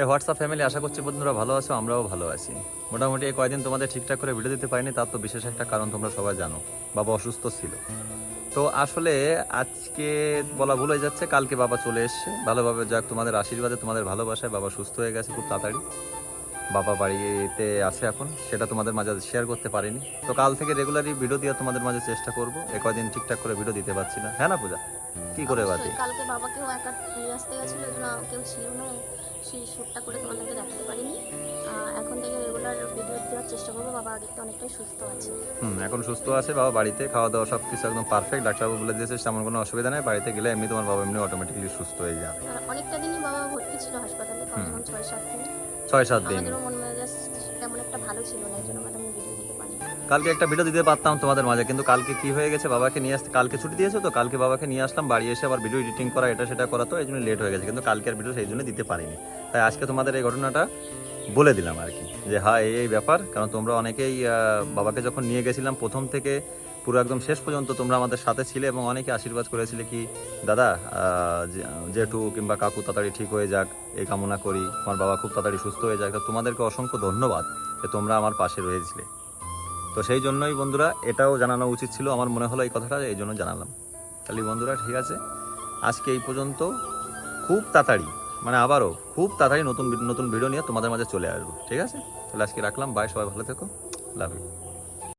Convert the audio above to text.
এই WhatsApp family, আশা করছি বন্ধুরা ভালো আছো, আমরাও ভালো আছি। মোটামুটি এই কয়দিন তোমাদের ঠিকঠাক করে ভিডিও দিতে পারিনি, তার তো বিশেষ একটা কারণ তোমরা সবাই জানো, বাবা অসুস্থ ছিল। তো আসলে আজকে বলা ভুল হয়ে যাচ্ছে, কালকে বাবা চলে এসছে। ভালোভাবে যাক, তোমাদের আশীর্বাদে তোমাদের ভালোবাসায় বাবা সুস্থ হয়ে গেছে খুব তাড়াতাড়ি। বাবা বাড়িতে আছে এখন সেটা তোমাদের মাঝে শেয়ার করতে পারিনি। তো কাল থেকে রেগুলারই ভিডিও দেওয়ার তোমাদের মাঝে চেষ্টা করব। এ কয়দিন ঠিকঠাক করে ভিডিও দিতে পারছি না। হ্যাঁ না পূজা? কি করে বাদি? কালকে বাবাকেও একা নিয়ে আসতে গেছিল কেউ ছিল না। সেই শ্যুটটা করে তোমাদেরকে দেখাতে পারিনি। এখন থেকে রেগুলার ভিডিও দেওয়ার চেষ্টা করব। বাবা আগের থেকে অনেকটাই সুস্থ আছে। হুম এখন সুস্থ আছে বাবা বাড়িতে। খাওয়া দাওয়া সব কিছু একদম পারফেক্ট ডাক্তারবাবু বলে দিয়েছে তেমন কোনো অসুবিধা নেই। বাড়িতে গেলে এমনি তোমার বাবা এমনি অটোমেটিকলি সুস্থ হয়ে যাবে। অনেকটা দিনই বাবা ভর্তি ছিল হাসপাতালে কমসে কম ছয় সাত দিন। ছয় সাত দিন। আমাদেরও মেজাজ তেমন একটা ভালো ছিল না এই জন্য ম্যাডাম ভিডিও দিতে পারি কালকে একটা ভিডিও দিতে পারতাম তোমাদের মাঝে কিন্তু কালকে কি হয়ে গেছে? বাবাকে নিয়ে আসতে কালকে ছুটি দিয়েছ তো? কালকে বাবাকে নিয়ে আসলাম বাড়ি এসে আবার ভিডিও এডিটিং করা এটা সেটা করা তো এই জন্য লেট হয়ে গেছে কিন্তু কালকে আর ভিডিও সেই জন্য দিতে পারিনি। তাই আজকে তোমাদের এই ঘটনাটা বলে দিলাম আর কি, যে হ্যাঁ এই এই ব্যাপার। কারণ তোমরা অনেকেই বাবাকে যখন নিয়ে গেছিলাম প্রথম থেকে, পুরো একদম শেষ পর্যন্ত তোমরা আমাদের সাথে ছিলে এবং অনেকে আশীর্বাদ করেছিলে কি, দাদা জেঠু কিংবা কাকু তাড়াতাড়ি ঠিক হয়ে যাক, এই কামনা করি আমার বাবা খুব তাড়াতাড়ি সুস্থ হয়ে যাক। তো তোমাদেরকে অসংখ্য ধন্যবাদ যে তোমরা আমার পাশে রয়েছিলে। তো সেই জন্যই বন্ধুরা, এটাও জানানো উচিত ছিল, আমার মনে হলো এই কথাটা, এই জন্য জানালাম। তাহলে বন্ধুরা, ঠিক আছে? আজকে এই পর্যন্ত, খুব তাড়াতাড়ি মানে আবারও খুব তাড়াতাড়ি নতুন নতুন ভিডিও নিয়ে তোমাদের মাঝে চলে আসব। ঠিক আছে? তাহলে আজকে রাখলাম। বাই সবাই ভালো থেকো। Love you